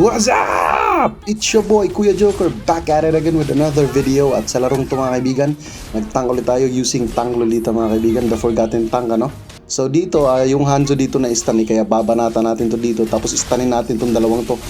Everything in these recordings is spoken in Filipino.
What's up? It's your boy Kuya Joker back at it again with another video at sa larong to mga kaibigan nagtank ulit tayo using Tang Lolita mga kaibigan the forgotten tank ano So dito ah, yung Hanzo dito na eh, kaya babanatan natin to dito tapos stunin natin tong dalawang to.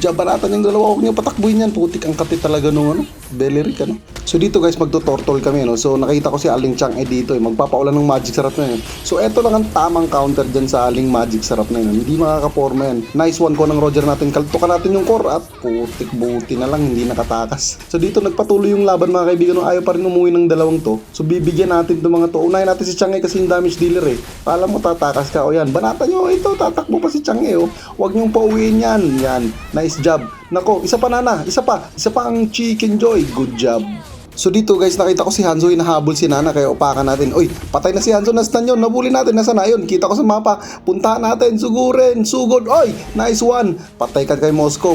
Job banatan yung dalawa huwag niyo patakbuhin yan. Putik ang kapit talaga nung ano Beleric ano So dito guys magto-turtle kami no? So nakita ko si Aling Chang eh dito eh magpapaulan ng magic sarap na yun. So eto lang ang tamang counter dyan sa Aling magic sarap na yun. Hindi makakaporma yan. Nice one ko ng Roger natin. Kaltukan natin yung core at putik buti na lang hindi nakatakas. So dito nagpatuloy yung laban mga kaibigan no? Ayaw pa rin umuwi ng dalawang to. So bibigyan natin itong mga to. Unahin natin si Chang eh kasi yung damage dealer eh Pala mo tatakas ka o yan Banata nyo ito tatakbo pa si Chang eh oh. Huwag nyong pauwiin yan Yan nice job Nako isa pa nana isa pa Isa pa ang chicken joy Good job So dito guys, nakita ko si Hanzo hinahabol si Nana kaya upakan natin. Uy, patay na si Hanzo, nastan yun. Nabuli natin, nasa na yun. Kita ko sa mapa. Puntahan natin, sugurin, sugod. Oy, nice one. Patay ka kay Moskov.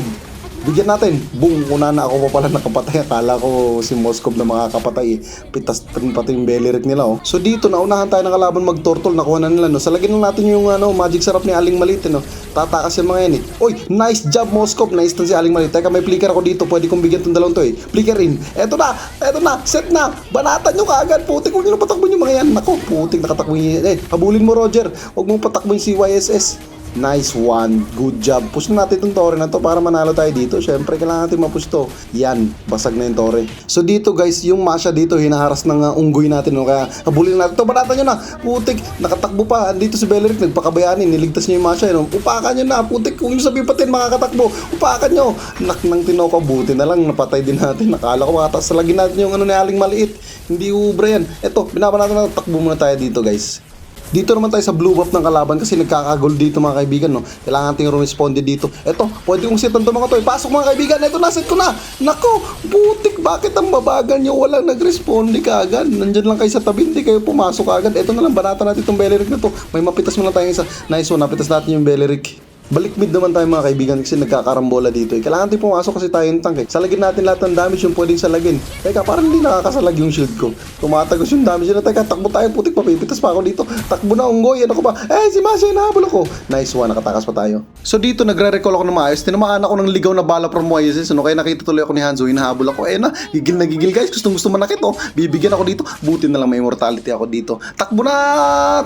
Bigyan natin. Boom, una na ako pa pala nakapatay. Akala ko si Moskov na makakapatay. eh. Pitas rin pati yung Beleric nila oh. So dito, naunahan tayo ng kalaban mag-turtle. Nakuha na nila no. Salagin lang natin yung ano, magic sarap ni Aling Malit no. Tatakas yung mga yan eh. Uy, nice job Moskov. Nice tan si Aling Malit. Teka, may flicker ako dito. Pwede kong bigyan tong dalawang to eh. Flicker in. Eto na, eto na, set na. Banatan nyo kaagad. Putik, huwag nyo na patakbon yung mga yan. Nako, putik, nakatakbo yun. Eh, habulin mo Roger. Huwag mong patakbo yung CYSS. Nice one. Good job. Push na natin itong tore na to para manalo tayo dito. Syempre, kailangan natin mapush to. Yan. Basag na yung tore. So dito guys, yung Masha dito, hinaharas ng uh, unggoy natin. No? Kaya habulin natin to. Banatan nyo na. Putik. Nakatakbo pa. Andito si Beleric. Nagpakabayanin. Niligtas niya yung Masha. No? Upakan nyo na. Putik. Kung yung sabi patin, makakatakbo. Upakan nyo. Nak nang tinoko. Buti na lang. Napatay din natin. Nakala ko makatas. Lagi natin yung ano ni Aling maliit. Hindi ubra yan. Eto, binaban natin na. Takbo muna tayo dito guys. Dito naman tayo sa blue buff ng kalaban kasi nagkakagol dito mga kaibigan, no? Kailangan natin rumisponde dito. Eto, pwede kong setan to mga to. Pasok mga kaibigan, eto na, set ko na. Nako, butik, bakit ang babagal nyo? Walang nagresponde kaagad. Nandyan lang kayo sa tabi, hindi kayo pumasok kaagad. Eto na lang, banata natin itong Beleric na to. May mapitas mo lang tayong isa. Nice one, napitas natin yung Beleric. Balik mid naman tayo mga kaibigan kasi nagkakarambola dito eh. Kailangan natin pumasok kasi tayo yung tank eh. Salagin natin lahat ng damage yung pwedeng salagin. Teka, parang hindi nakakasalag yung shield ko. Tumatagos yung damage na. Teka, takbo tayo. Putik, papipitas pa ako dito. Takbo na, unggoy. Ano ko ba? Eh, si Masha, hinahabol ako. Nice one, nakatakas pa tayo. So dito, nagre-recall ako ng maayos. Tinamaan ako ng ligaw na bala from Moises. Ano, kaya nakita tuloy ako ni Hanzo. Hinahabol ako. Eh na, gigil na gigil guys. Gustong gusto manakit oh. Bibigyan ako dito. Buti na lang may immortality ako dito. Takbo na!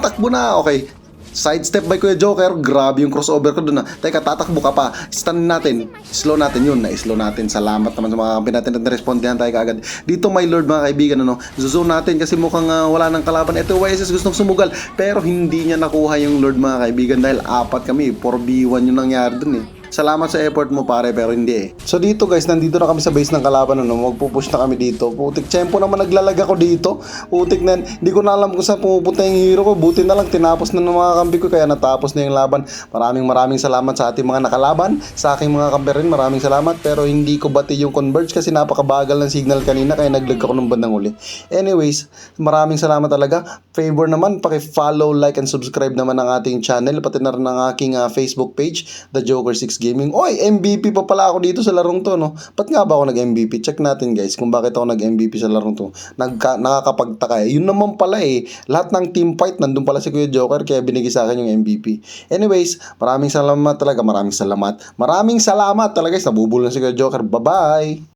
Takbo na! Okay. Sidestep by Kuya Joker, grabe yung crossover ko doon na. Teka, tatakbo ka pa. Stun natin. Slow natin yun. Na-slow natin. Salamat naman sa mga kampi natin na respondihan tayo kaagad. Dito, my lord, mga kaibigan, ano, zone natin kasi mukhang ah, wala nang kalaban. Ito, YSS gustong sumugal. Pero hindi niya nakuha yung lord, mga kaibigan, dahil apat kami. 4v1 yung nangyari dun eh. Salamat sa effort mo pare pero hindi eh. So dito guys, nandito na kami sa base ng kalaban ano, magpupush na kami dito. Putik tempo naman naglalag ako dito. Putik na, hindi ko na alam kung saan pumupunta yung hero ko. Buti na lang tinapos na ng mga kampi ko kaya natapos na yung laban. Maraming maraming salamat sa ating mga nakalaban, sa aking mga kampi rin. Maraming salamat pero hindi ko bati yung converge kasi napakabagal ng signal kanina kaya naglag ako ng bandang uli. Anyways, maraming salamat talaga. Favor naman, paki-follow, like and subscribe naman ang ating channel pati na rin ang aking ah, Facebook page, The Joker 6 Gaming. Oy, MVP pa pala ako dito sa larong to, no? Ba't nga ba ako nag-MVP? Check natin, guys, kung bakit ako nag-MVP sa larong to. Nagka, nakakapagtaka eh. Yun naman pala eh. Lahat ng team fight, nandun pala si Kuya Joker, kaya binigay sa akin yung MVP. Anyways, maraming salamat talaga. Maraming salamat. Maraming salamat talaga, guys. Nabubulan si Kuya Joker. Bye-bye!